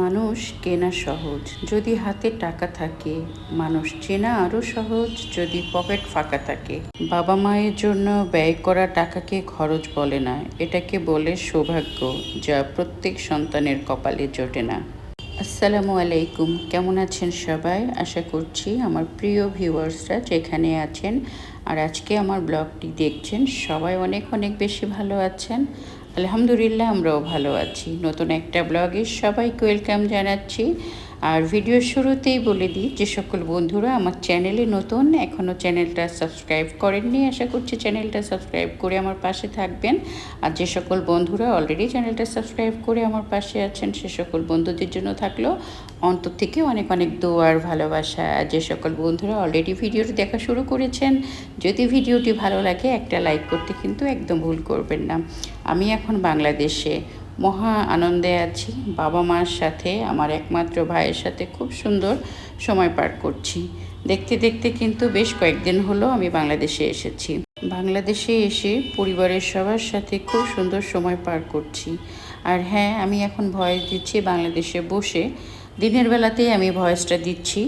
মানুষ কেনা সহজ। যদি হাতে টাকা থাকে, মানুষ চেনা আরও সহজ। যদি পকেট ফাঁকা থাকে, বাবা মায়ের জন্য ব্যয় করা টাকাকে খরচ বলে না। এটাকে বলে সৌভাগ্য, যা প্রত্যেক সন্তানের কপালে জোটে না। আসসালামু আলাইকুম। কেমন আছেন সবাই? আশা করছি আমার প্রিয় ভিউয়ার্সরা যেখানে আছেন। আর আজকে আমার ব্লগটি দেখছেন সবাই অনেক অনেক বেশি ভালো আছেন। আলহামদুলিল্লাহ আমরাও ভালো আছি। নতুন একটা ব্লগে সবাইকে ওয়েলকাম জানাচ্ছি। আর ভিডিওর শুরুতেই বলে দিই, যে সকল বন্ধুরা আমার চ্যানেলে নতুন, এখনও চ্যানেলটা সাবস্ক্রাইব করেননি, আশা করছি চ্যানেলটা সাবস্ক্রাইব করে আমার পাশে থাকবেন। আর যে সকল বন্ধুরা অলরেডি চ্যানেলটা সাবস্ক্রাইব করে আমার পাশে আছেন, সে সকল বন্ধুদের জন্য থাকল অন্তর থেকে অনেক অনেক দোয়ার ভালোবাসা। আর যে সকল বন্ধুরা অলরেডি ভিডিওটি দেখা শুরু করেছেন, যদি ভিডিওটি ভালো লাগে একটা লাইক করতে কিন্তু একদম ভুল করবেন না। আমি এখন বাংলাদেশে মহা আনন্দে আছি। বাবা মার সাথে, আমার একমাত্র ভাইয়ের সাথে খুব সুন্দর সময় পার করছি। দেখতে দেখতে কিন্তু বেশ কয়েকদিন হলো আমি বাংলাদেশে এসেছি। বাংলাদেশে এসে পরিবারের সবার সাথে খুব সুন্দর সময় পার করছি। আর হ্যাঁ আমি এখন ভয়েস দিচ্ছি বাংলাদেশে বসে। দিনের বেলাতেই আমি ভয়েসটা দিচ্ছি।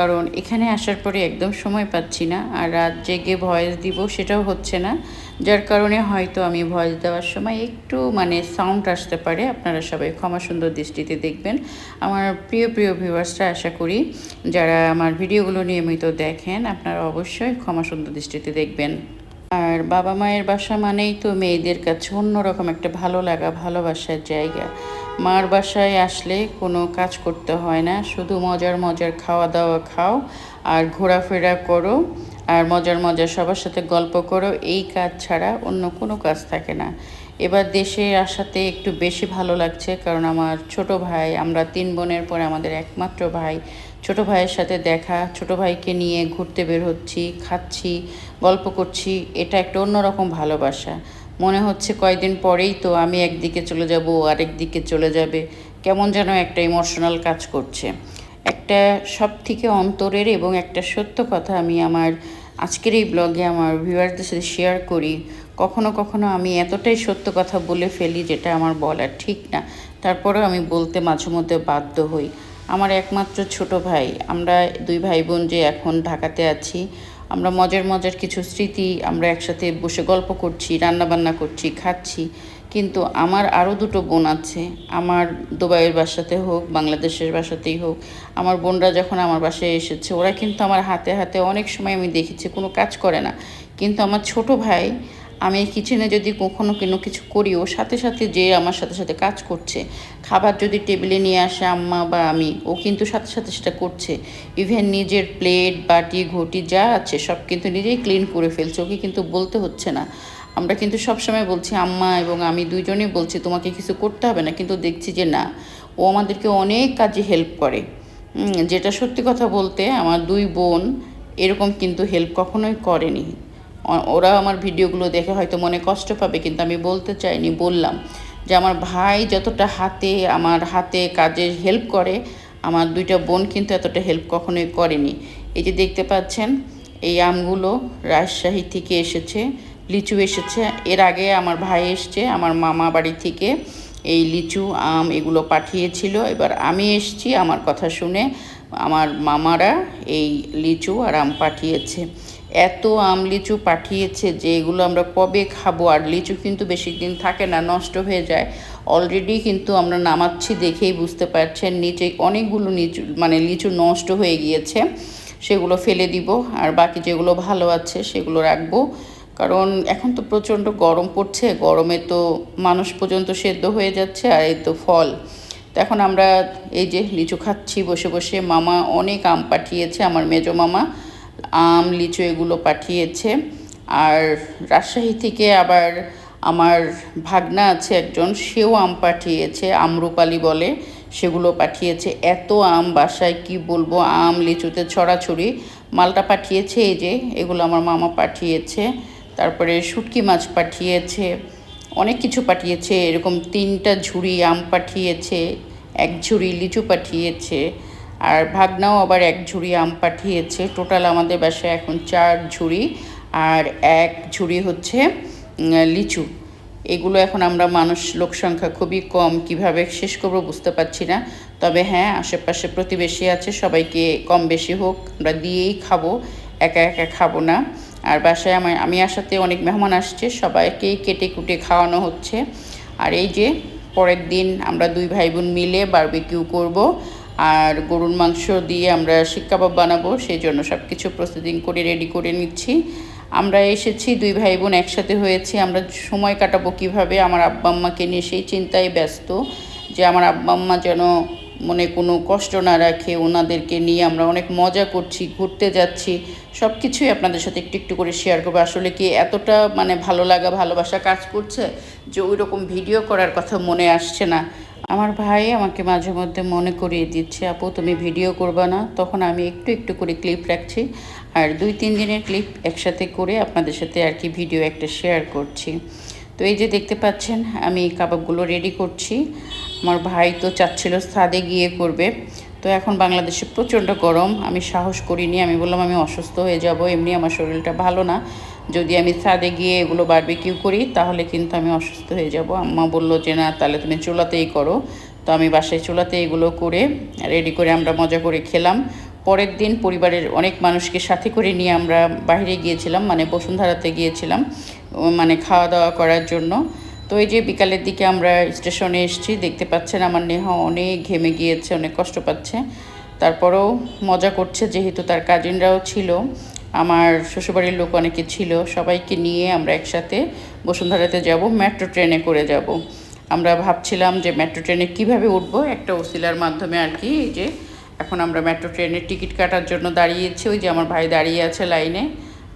কারণ এখানে আসার পরে একদম সময় পাচ্ছি না আর রাত জেগে ভয়েস দিব সেটাও হচ্ছে না। যার কারণে হয়তো আমি ভয়েস দেওয়ার সময় একটু মানে সাউন্ড আসতে পারে। আপনারা সবাই ক্ষমা সুন্দর দৃষ্টিতে দেখবেন। আমার প্রিয় প্রিয় ভিউয়ার্সরা, আশা করি যারা আমার ভিডিওগুলো নিয়মিত দেখেন, আপনারা অবশ্যই ক্ষমা সুন্দর দৃষ্টিতে দেখবেন। আর বাবা মায়ের বাসা মানেই তো মেয়েদের কাছে অন্যরকম একটা ভালো লাগা, ভালোবাসার জায়গা। মার বাসায় আসলে কোনো কাজ করতে হয় না, শুধু মজার মজার খাওয়া দাওয়া খাও আর ঘোরাফেরা করো আর মজার মজার সবার সাথে গল্প করো, এই কাজ ছাড়া অন্য কোনো কাজ থাকে না। এবার দেশে আসাতে একটু বেশি ভালো লাগছে কারণ আমার ছোট ভাই, আমরা তিন বোনের পরে আমাদের একমাত্র ভাই ছোট ভাইয়ের সাথে দেখা, ছোট ভাইকে নিয়ে ঘুরতে বের হচ্ছি, খাচ্ছি, গল্প করছি, এটা একটা অন্যরকম ভালোবাসা। মনে হচ্ছে কয়েকদিন পরেই তো আমি একদিকে চলে যাব, ও আরেক দিকে চলে যাবে। কেমন যেন একটা ইমোশনাল কাজ করছে। একটা সব থেকে অন্তরের এবং একটা সত্য কথা আমি আমার আজকের এই ব্লগে আমার ভিউয়ারদের সাথে শেয়ার করি। কখনো কখনো আমি এতটাই সত্য কথা বলে ফেলি যেটা আমার বলার ঠিক না। তারপরেও আমি বলতে মাঝে মধ্যে বাধ্য হই। আমার একমাত্র ছোট ভাই। আমরা দুই ভাই বোন যে এখন ঢাকাতে আছি, আমরা মজার মজার কিছু স্মৃতি, আমরা একসাথে বসে গল্প করছি, রান্নাবান্না করছি, খাচ্ছি। কিন্তু আমার আরও দুটো বোন আছে। আমার দুবাইয়ের বাসাতে হোক, বাংলাদেশের বাসাতেই হোক, আমার বোনরা যখন আমার বাসায় এসেছে, ওরা কিন্তু আমার হাতে হাতে অনেক সময় আমি দেখেছি, কোনো কাজ করে না। কিন্তু আমার ছোট ভাই আমি কিচেনে যদি কখনো কোনো কিছু করি ও সাথে সাথে যে আমার সাথে সাথে কাজ করছে, খাবার যদি টেবিলে নিয়ে আসে আম্মা বা আমি, ও কিন্তু সাথে সাথে সেটা করছে। ইভেন নিজের প্লেট বাটি, ঘটি যা আছে, সব কিন্তু নিজেই ক্লিন করে ফেলছে, ওকে কিন্তু বলতে হচ্ছে না। আমরা কিন্তু সবসময় বলছি, আম্মা এবং আমি দুজনেই বলছি, তোমাকে কিছু করতে হবে না। কিন্তু দেখছি যে না, ও আমাদেরকে অনেক কাজে হেল্প করে। যেটা সত্যি কথা বলতে, আমার দুই বোন এরকম কিন্তু হেল্প কখনোই করেনি। ওরা আমার ভিডিওগুলো দেখে হয়তো মনে কষ্ট পাবে, কিন্তু আমি বলতে চাইনি, বললাম যে আমার ভাই যতটা হাতে, আমার হাতে কাজে হেল্প করে, আমার দুইটা বোন কিন্তু এতটা হেল্প কখনোই করেনি। এই যে দেখতে পাচ্ছেন, এই আমগুলো রাজশাহী থেকে এসেছে, লিচু এসেছে। এর আগে আমার ভাই এসছে, আমার মামা বাড়ি থেকে এই লিচু, আম এগুলো পাঠিয়েছিল। এবার আমি এসছি, আমার কথা শুনে আমার মামারা এই লিচু আর আম পাঠিয়েছে। এত আম লিচু পাঠিয়েছে যে এগুলো আমরা কবে খাব? আর লিচু কিন্তু বেশি দিন থাকে না, নষ্ট হয়ে যায়। অলরেডি কিন্তু আমরা নামাচ্ছি দেখেই বুঝতে পারছেন, নিচে অনেকগুলো নিচু মানে লিচু নষ্ট হয়ে গিয়েছে। সেগুলো ফেলে দিব, আর বাকি যেগুলো ভালো আছে সেগুলো রাখব। কারণ এখন তো প্রচণ্ড গরম পড়ছে, গরমে তো মানুষ পর্যন্ত সেদ্ধ হয়ে যাচ্ছে, আর এই তো ফল। তো এখন আমরা এই যে লিচু খাচ্ছি বসে বসে, মামা অনেক আম পাঠিয়েছে, আমার মেজো মামা। আম, লিচু এগুলো পাঠিয়েছে। আর রাজশাহী থেকে আবার আমার ভাগনা আছে একজন, সেও আম পাঠিয়েছে, আমরুপালি বলে, সেগুলো পাঠিয়েছে। এত আম বাসায়, কি বলব? আম, লিচুতে ছড়াছড়ি। মালটা পাঠিয়েছে এই যে, এগুলো আমার মামা পাঠিয়েছে। তারপরে শুটকি মাছ পাঠিয়েছে, অনেক কিছু পাঠিয়েছে। এরকম তিনটা ঝুড়ি আম পাঠিয়েছে, এক ঝুড়ি লিচু পাঠিয়েছে। আর ভাগনাও আবার এক ঝুড়ি আম পাঠিয়েছে। টোটাল আমাদের বাসায় এখন চার ঝুড়ি আর এক ঝুড়ি হচ্ছে লিচু। এগুলো এখন আমরা মানুষ লোক সংখ্যা খুবই কম, কীভাবে শেষ করব বুঝতে পারছি না। তবে হ্যাঁ আশেপাশে প্রতিবেশী আছে, সবাইকে কম বেশি হোক, আমরা দিয়েই খাব, একা একা খাব না। আর বাসায় আমার, আমি আসাতে অনেক মেহমান আসছে, সবাইকেই কেটে কুটে খাওয়ানো হচ্ছে। আর এই যে, পরের দিন আমরা দুই ভাই বোন মিলে বারবিকিউ করব। আর গরুর মাংস দিয়ে আমরা শিক কাবাব বানাবো সেই জন্য সব কিছু প্রস্তুতি করে রেডি করে নিচ্ছি। আমরা এসেছি, দুই ভাই বোন একসাথে হয়েছি, আমরা সময় কাটাবো কীভাবে? আমার আব্বা আম্মাকে নিয়ে সেই চিন্তায় ব্যস্ত যে আমার আব্বা আম্মা যেন মনে কোনো কষ্ট না রাখে, ওনাদেরকে নিয়ে আমরা অনেক মজা করছি, ঘুরতে যাচ্ছি। সব কিছুই আপনাদের সাথে একটু একটু করে শেয়ার করব। আসলে কি এতটা মানে ভালো লাগা, ভালোবাসা কাজ করছে যে ওই রকম ভিডিও করার কথা মনে আসছে না। আমার ভাই আমাকে মাঝে মধ্যে মনে করিয়ে দিচ্ছে, আপু, তুমি ভিডিও করবা না। তখন আমি একটু একটু করে ক্লিপ রাখছি আর দুই তিন দিনের ক্লিপ একসাথে করে আপনাদের সাথে আর কি ভিডিও একটা শেয়ার করছি। তো এই যে দেখতে পাচ্ছেন, আমি কাবাবগুলো রেডি করছি। আমার ভাই তো চাচ্ছিল ছাদে গিয়ে করবে। তো এখন বাংলাদেশে প্রচণ্ড গরম, আমি সাহস করিনি। আমি বললাম, আমি অসুস্থ হয়ে যাব, এমনি আমার শরীরটা ভালো না। যদি আমি ছাদে গিয়ে এগুলো বাড়বে বারবিকিউ করি, তাহলে কিন্তু আমি অসুস্থ হয়ে যাব। আম্মা বলল যে, না, তাহলে তুমি চুলাতেই করো। তো আমি বাসায় চুলাতে এগুলো করে রেডি করে আমরা মজা করে খেলাম। পরের দিন পরিবারের অনেক মানুষকে সাথে করে নিয়ে আমরা বাইরে গিয়েছিলাম মানে বসুন্ধরাতে গিয়েছিলাম মানে খাওয়া দাওয়া করার জন্য। তো এই যে বিকালের দিকে আমরা স্টেশনে এসেছি, দেখতে পাচ্ছেন আমার নেহা অনেক ঘেমে গিয়েছে, অনেক কষ্ট পাচ্ছে। তারপরেও মজা করছে, যেহেতু তার কাজিনরাও ছিল। আমার শ্বশুরবাড়ির লোক অনেকে ছিল, সবাইকে নিয়ে আমরা একসাথে বসুন্ধরাতে যাব, মেট্রো ট্রেনে করে যাব। আমরা ভাবছিলাম যে মেট্রো ট্রেনে কীভাবে উঠব? একটা ওসিলার মাধ্যমে আর কি যে এখন আমরা মেট্রো ট্রেনের টিকিট কাটার জন্য দাঁড়িয়েছি, ওই যে আমার ভাই দাঁড়িয়ে আছে লাইনে।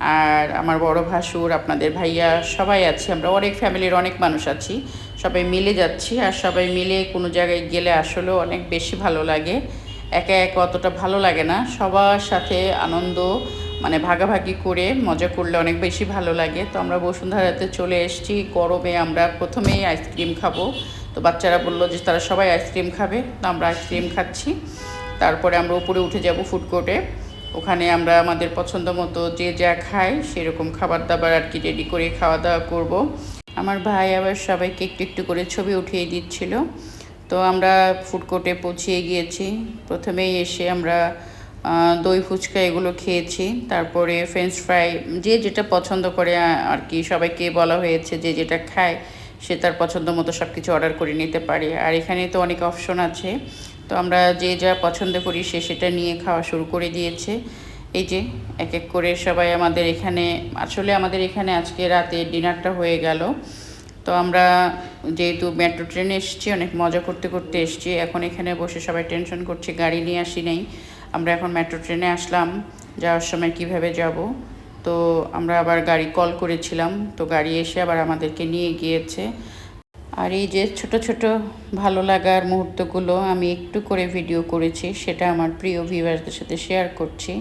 আর আমার বড় ভাসুর, আপনাদের ভাইয়া সবাই আছে, আমরা অনেক ফ্যামিলির অনেক মানুষ আছি, সবাই মিলে যাচ্ছি। আর সবাই মিলে কোনো জায়গায় গেলে আসলেও অনেক বেশি ভালো লাগে। একা একা অতটা ভালো লাগে না, সবার সাথে আনন্দ মানে ভাগাভাগি করে মজা করলে অনেক বেশি ভালো লাগে। তো আমরা বসুন্ধরাতে চলে এসেছি, গরমে আমরা প্রথমেই আইসক্রিম খাব। তো বাচ্চারা বলল যে তারা সবাই আইসক্রিম খাবে, তো আমরা আইসক্রিম খাচ্ছি। তারপরে আমরা উপরে উঠে যাব ফুড কোর্টে ওখানে আমরা আমাদের পছন্দ মতো যে যা খাই সেরকম খাবার দাবার আর কি রেডি করে খাওয়া দাওয়া করব। আমার ভাই আবার সবাইকে একটু একটু করে ছবি উঠিয়ে দিচ্ছিল। তো আমরা ফুড কোর্টে পৌঁছিয়ে গিয়েছি। প্রথমেই এসে আমরা দই ফুচকা এগুলো খেয়েছি। তারপরে ফ্রেঞ্চ ফ্রাই যে যেটা পছন্দ করে আর কি সবাইকে বলা হয়েছে যে যেটা খায়, সে তার পছন্দ মতো সব কিছু অর্ডার করে নিতে পারে। আর এখানে তো অনেক অপশন আছে। তো আমরা যে যা পছন্দ করি, সে সেটা নিয়ে খাওয়া শুরু করে দিয়েছে। এই যে, এক এক করে সবাই আমাদের এখানে, আসলে আমাদের এখানে আজকে রাতে ডিনারটা হয়ে গেল। তো আমরা যেহেতু মেট্রো ট্রেনে এসেছি, অনেক মজা করতে করতে এসেছি। এখন এখানে বসে সবাই টেনশন করছে, গাড়ি নিয়ে আসি নাই। আমরা এখন মেট্রো ট্রেনে আসলাম, যাওয়ার সময় কীভাবে যাব? তো আমরা আবার গাড়ি কল করেছিলাম, তো গাড়ি এসে আবার আমাদেরকে নিয়ে গিয়েছে। আর এই যে ছোট ছোট ভালো লাগার মুহূর্তগুলো আমি একটু করে ভিডিও করেছি, সেটা আমার প্রিয় ভিউয়ারদের সাথে শেয়ার করছি।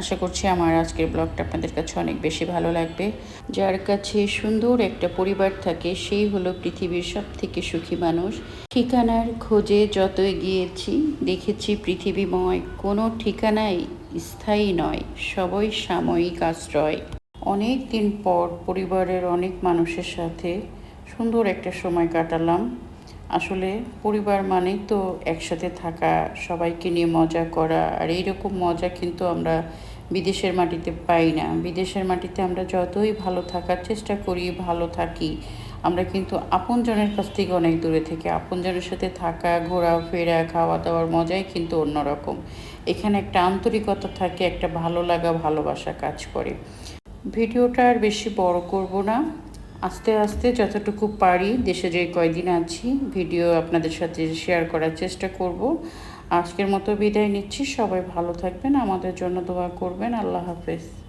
আশা করছি আমার আজকের ব্লগটা আপনাদের কাছে অনেক বেশি ভালো লাগবে। যার কাছে সুন্দর একটা পরিবার থাকে, সেই হলো পৃথিবীর সব থেকে সুখী মানুষ। ঠিকানার খোঁজে যত গিয়েছি দেখেছি পৃথিবীময়। কোনো ঠিকানাই স্থায়ী নয়, সবই সাময়িক আশ্রয়। অনেক দিন পর পরিবারের অনেক মানুষের সাথে সুন্দর একটা সময় কাটালাম। আসলে পরিবার মানেই তো একসাথে থাকা, সবাইকে নিয়ে মজা করা, আর এইরকম মজা কিন্তু আমরা বিদেশের মাটিতে পাই না। বিদেশের মাটিতে আমরা যতই ভালো থাকার চেষ্টা করি, ভালো থাকি, আমরা কিন্তু আপনজনের কাছ থেকে অনেক দূরে থেকে, আপনজনের সাথে থাকা, ঘোরাফেরা খাওয়া দাওয়ার মজাই কিন্তু অন্যরকম। এখানে একটা আন্তরিকতা থাকে, একটা ভালো লাগা, ভালোবাসা কাজ করে। ভিডিওটা আর বেশি বড় করব না। আস্তে আস্তে যতটুকু পারি, দেশে যে কয়দিন আছি, ভিডিও আপনাদের সাথে শেয়ার করার চেষ্টা করব। আজকের মতো বিদায় নিচ্ছি। সবাই ভালো থাকবেন। আমাদের জন্য দোয়া করবেন। আল্লাহ হাফেজ।